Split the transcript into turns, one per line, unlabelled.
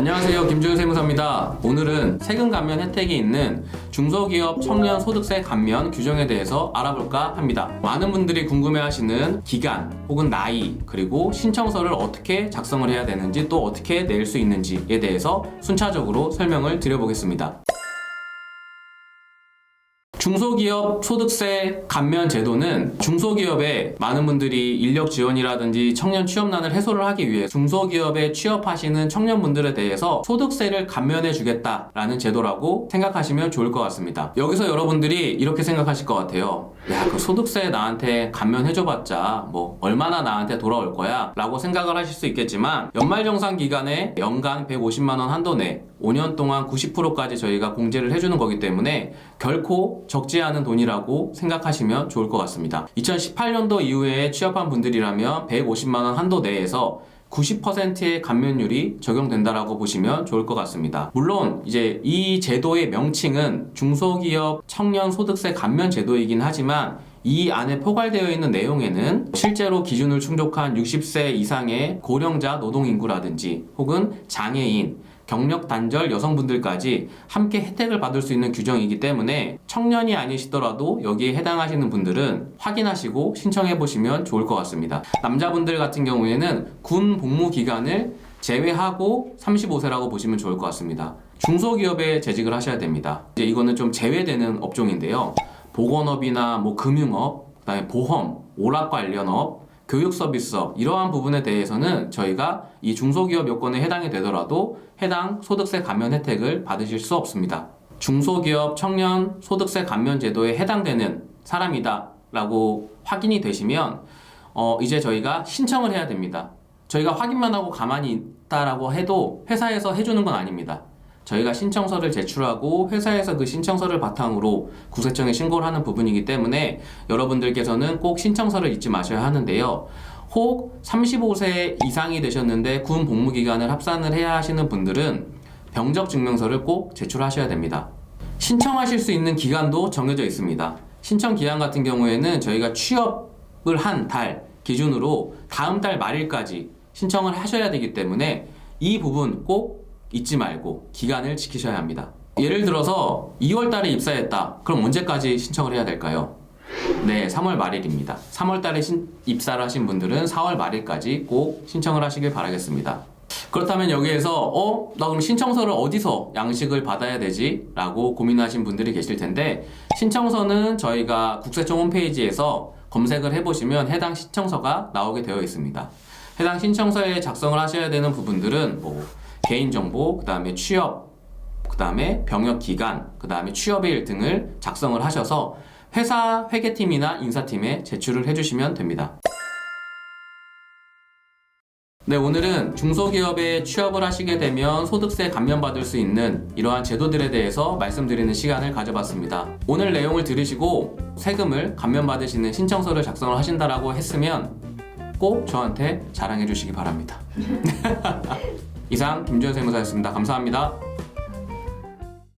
안녕하세요. 김주현 세무사입니다. 오늘은 세금 감면 혜택이 있는 중소기업 청년 소득세 감면 규정에 대해서 알아볼까 합니다. 많은 분들이 궁금해하시는 기간 혹은 나이 그리고 신청서를 어떻게 작성을 해야 되는지 또 어떻게 낼 수 있는지에 대해서 순차적으로 설명을 드려보겠습니다. 중소기업 소득세 감면 제도는 중소기업에 많은 분들이 인력 지원이라든지 청년 취업난을 해소를 하기 위해 중소기업에 취업하시는 청년분들에 대해서 소득세를 감면해 주겠다라는 제도라고 생각하시면 좋을 것 같습니다. 여기서 여러분들이 이렇게 생각하실 것 같아요. 야, 그 소득세 나한테 감면해 줘봤자 뭐 얼마나 나한테 돌아올 거야? 라고 생각을 하실 수 있겠지만 연말정산 기간에 연간 150만원 한도 내 5년 동안 90%까지 저희가 공제를 해주는 거기 때문에 결코 적지 않은 돈이라고 생각하시면 좋을 것 같습니다. 2018년도 이후에 취업한 분들이라면 150만원 한도 내에서 90%의 감면율이 적용된다라고 보시면 좋을 것 같습니다. 물론 이제 이 제도의 명칭은 중소기업 청년 소득세 감면 제도이긴 하지만 이 안에 포괄되어 있는 내용에는 실제로 기준을 충족한 60세 이상의 고령자 노동인구라든지 혹은 장애인, 경력 단절 여성분들까지 함께 혜택을 받을 수 있는 규정이기 때문에 청년이 아니시더라도 여기에 해당하시는 분들은 확인하시고 신청해 보시면 좋을 것 같습니다. 남자분들 같은 경우에는 군 복무 기간을 제외하고 35세라고 보시면 좋을 것 같습니다. 중소기업에 재직을 하셔야 됩니다. 이제 이거는 좀 제외되는 업종인데요. 보건업이나 뭐 금융업, 그다음에 보험, 오락 관련업, 교육 서비스업 이러한 부분에 대해서는 저희가 이 중소기업 요건에 해당이 되더라도 해당 소득세 감면 혜택을 받으실 수 없습니다. 중소기업 청년 소득세 감면 제도에 해당되는 사람이다 라고 확인이 되시면 어 이제 저희가 신청을 해야 됩니다. 저희가 확인만 하고 가만히 있다라고 해도 회사에서 해주는 건 아닙니다. 저희가 신청서를 제출하고 회사에서 그 신청서를 바탕으로 국세청에 신고를 하는 부분이기 때문에 여러분들께서는 꼭 신청서를 잊지 마셔야 하는데요. 혹 35세 이상이 되셨는데 군 복무 기간을 합산을 해야 하시는 분들은 병적 증명서를 꼭 제출하셔야 됩니다. 신청하실 수 있는 기간도 정해져 있습니다. 신청 기한 같은 경우에는 저희가 취업을 한 달 기준으로 다음 달 말일까지 신청을 하셔야 되기 때문에 이 부분 꼭 잊지 말고 기간을 지키셔야 합니다. 예를 들어서 2월 달에 입사했다. 그럼 언제까지 신청을 해야 될까요? 네, 3월 말일입니다. 3월 달에 신- 입사를 하신 분들은 4월 말일까지 꼭 신청을 하시길 바라겠습니다. 그렇다면 여기에서 어? 나 그럼 신청서를 어디서 양식을 받아야 되지? 라고 고민하신 분들이 계실 텐데 신청서는 저희가 국세청 홈페이지에서 검색을 해보시면 해당 신청서가 나오게 되어 있습니다. 해당 신청서에 작성을 하셔야 되는 부분들은 뭐 개인정보, 그 다음에 취업, 그 다음에 병역 기간, 그 다음에 취업일 등을 작성을 하셔서 회사 회계팀이나 인사팀에 제출을 해주시면 됩니다. 네, 오늘은 중소기업에 취업을 하시게 되면 소득세 감면받을 수 있는 이러한 제도들에 대해서 말씀드리는 시간을 가져봤습니다. 오늘 내용을 들으시고 세금을 감면받으시는 신청서를 작성을 하신다라고 했으면 꼭 저한테 자랑해 주시기 바랍니다. 이상 김주현 세무사였습니다. 감사합니다.